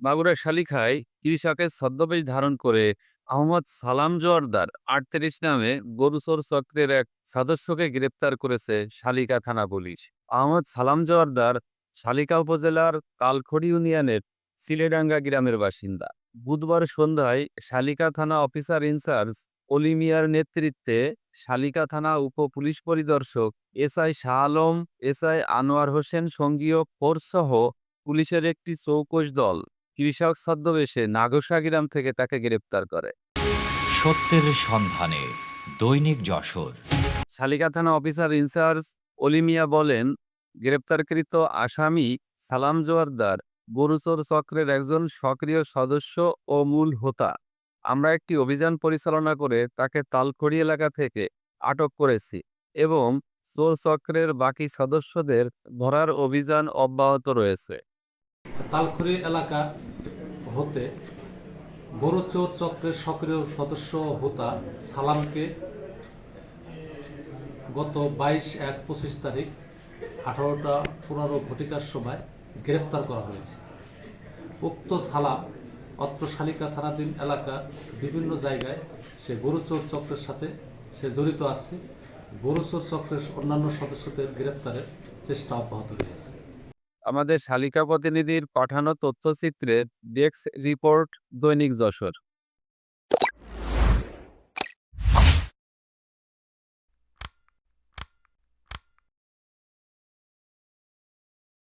মাগুরার শালিখায় কৃষকের ছদ্মবেশ ধারণ করে আহমদ সালাম জোয়ারদার আটত্রিশ নামে গরুচোর চক্রের এক সদস্যকে গ্রেপ্তার করেছে শালিকা থানা পুলিশ। আহমদ সালাম জোয়ারদার শালিকা উপজেলার তালখড়ি ইউনিয়নের সিলেডাঙ্গা গ্রামের বাসিন্দা। বুধবার সন্ধ্যায় শালিকা থানা অফিসার ইনচার্জ অলিমিয়ার নেতৃত্বে শালিকা থানা উপ পুলিশ পরিদর্শক এসআই শাহ আলম, এসআই আনোয়ার হোসেন সঙ্গীয় ফোর্স সহ পুলিশের একটি চৌকশ দল কৃষক ছদ্মবেশে নাগসা গ্রাম থেকে তাকে গ্রেপ্তার করে। সত্যের সন্ধানে দৈনিক যশোর। শালিকা থানা অফিসার ইনচার্জ অলিমিয়া বলেন গ্রেপ্তারকৃত আসামি সালাম জোয়ারদার গরুচোর চক্রের একজন সক্রিয় সদস্য ও মূল হোতা। আমরা একটি অভিযান পরিচালনা করে তাকে তালখড়ি এলাকা থেকে আটক করেছি এবং চোর চক্রের বাকি সদস্যদের ধরার অভিযান অব্যাহত রয়েছে। তালখড়ি এলাকা হতে গরুচোর চক্রের সক্রিয় সদস্য হোতা সালামকে গত বাইশ এক পঁচিশ তারিখ আঠারোটা পনেরো ঘটিকার সময় গ্রেপ্তার করা হয়েছে। উক্ত সালাম অত্র শালিকা থানাধীন এলাকার বিভিন্ন জায়গায় সে গরুচোর চক্রের সাথে সে জড়িত আছে। গরুচোর চক্রের অন্যান্য সদস্যদের গ্রেপ্তারের চেষ্টা অব্যাহত রয়েছে। আমাদের শালিকা প্রতিনিধির পাঠানো তথ্যচিত্রের ডেস্ক রিপোর্ট দৈনিক যশোর।